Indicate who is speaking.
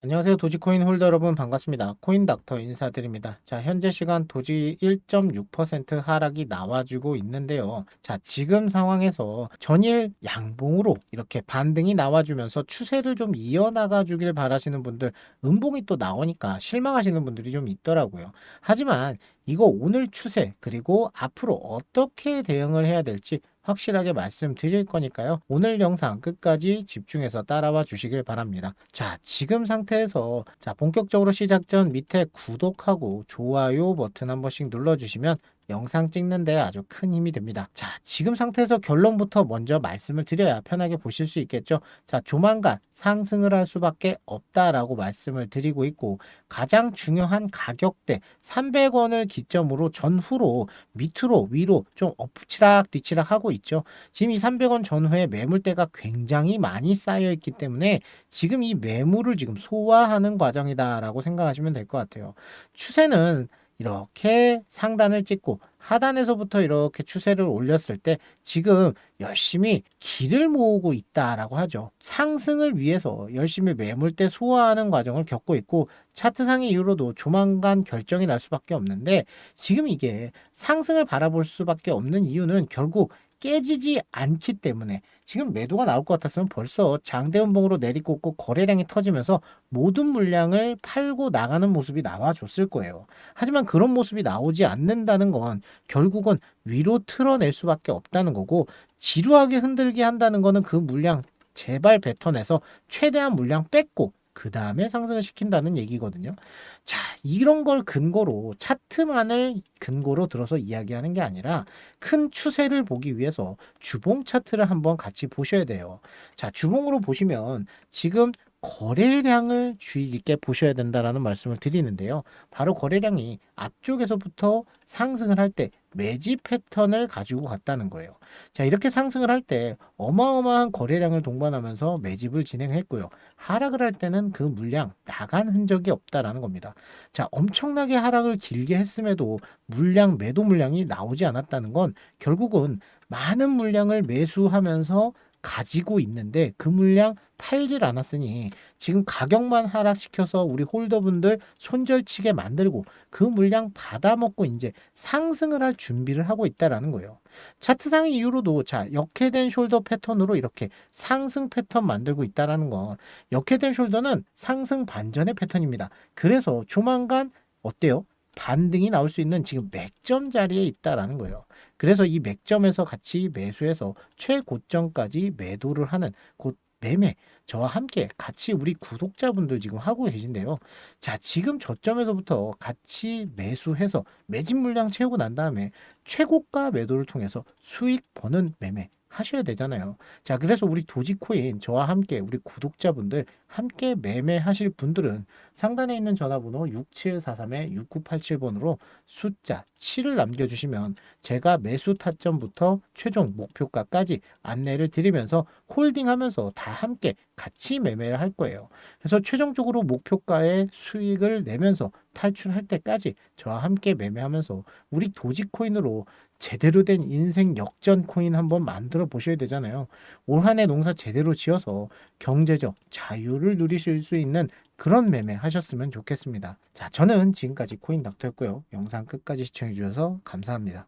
Speaker 1: 안녕하세요. 도지코인 홀더 여러분 반갑습니다. 코인닥터 인사드립니다. 자, 현재 시간 도지 1.6% 하락이 나와주고 있는데요. 자, 지금 상황에서 전일 양봉으로 이렇게 반등이 나와주면서 추세를 좀 이어나가 주길 바라시는 분들, 음봉이 또 나오니까 실망하시는 분들이 좀 있더라고요. 하지만 이거 오늘 추세, 그리고 앞으로 어떻게 대응을 해야 될지 확실하게 말씀드릴 거니까요. 오늘 영상 끝까지 집중해서 따라와 주시길 바랍니다. 자, 지금 상태에서 자, 본격적으로 시작 전 밑에 구독하고 좋아요 버튼 한 번씩 눌러주시면 영상 찍는데 아주 큰 힘이 됩니다. 자, 지금 상태에서 결론부터 먼저 말씀을 드려야 편하게 보실 수 있겠죠. 자, 조만간 상승을 할 수밖에 없다라고 말씀을 드리고 있고 가장 중요한 가격대 300원을 기점으로 전후로 밑으로 위로 좀 엎치락 뒤치락 하고 있죠. 지금 이 300원 전후에 매물대가 굉장히 많이 쌓여 있기 때문에 지금 이 매물을 지금 소화하는 과정이다라고 생각하시면 될 것 같아요. 추세는 이렇게 상단을 찍고 하단에서부터 이렇게 추세를 올렸을 때 지금 열심히 길을 모으고 있다라고 하죠. 상승을 위해서 열심히 매물대 소화하는 과정을 겪고 있고 차트상의 이유로도 조만간 결정이 날 수밖에 없는데 지금 이게 상승을 바라볼 수밖에 없는 이유는 결국 깨지지 않기 때문에 지금 매도가 나올 것 같았으면 벌써 장대음봉으로 내리꽂고 거래량이 터지면서 모든 물량을 팔고 나가는 모습이 나와줬을 거예요. 하지만 그런 모습이 나오지 않는다는 건 결국은 위로 틀어낼 수밖에 없다는 거고 지루하게 흔들게 한다는 거는 그 물량 제발 뱉어내서 최대한 물량 뺏고 그 다음에 상승을 시킨다는 얘기거든요. 자, 이런 걸 근거로 차트만을 근거로 들어서 이야기하는 게 아니라 큰 추세를 보기 위해서 주봉 차트를 한번 같이 보셔야 돼요. 자, 주봉으로 보시면 지금 거래량을 주의 깊게 보셔야 된다라는 말씀을 드리는데요. 바로 거래량이 앞쪽에서부터 상승을 할 때 매집 패턴을 가지고 갔다는 거예요. 자, 이렇게 상승을 할 때 어마어마한 거래량을 동반하면서 매집을 진행했고요. 하락을 할 때는 그 물량 나간 흔적이 없다라는 겁니다. 자, 엄청나게 하락을 길게 했음에도 물량, 매도 물량이 나오지 않았다는 건 결국은 많은 물량을 매수하면서 가지고 있는데 그 물량 팔질 않았으니 지금 가격만 하락시켜서 우리 홀더분들 손절치게 만들고 그 물량 받아먹고 이제 상승을 할 준비를 하고 있다라는 거예요. 차트상의 이유로도 자 역회된 숄더 패턴으로 이렇게 상승 패턴 만들고 있다라는 건 역회된 숄더는 상승 반전의 패턴입니다. 그래서 조만간 어때요? 반등이 나올 수 있는 지금 맥점 자리에 있다라는 거예요. 그래서 이 맥점에서 같이 매수해서 최고점까지 매도를 하는 곧 매매 저와 함께 같이 우리 구독자분들 지금 하고 계신데요. 자, 지금 저점에서부터 같이 매수해서 매집 물량 채우고 난 다음에 최고가 매도를 통해서 수익 버는 매매 하셔야 되잖아요. 자, 그래서 우리 도지코인 저와 함께 우리 구독자분들 함께 매매하실 분들은 상단에 있는 전화번호 6743-6987번으로 숫자 7을 남겨주시면 제가 매수 타점부터 최종 목표가까지 안내를 드리면서 홀딩하면서 다 함께 같이 매매를 할 거예요. 그래서 최종적으로 목표가의 수익을 내면서 탈출할 때까지 저와 함께 매매하면서 우리 도지코인으로 제대로 된 인생 역전 코인 한번 만들어 보셔야 되잖아요. 올 한 해 농사 제대로 지어서 경제적 자유를 누리실 수 있는 그런 매매 하셨으면 좋겠습니다. 자, 저는 지금까지 코인 닥터였고요. 영상 끝까지 시청해 주셔서 감사합니다.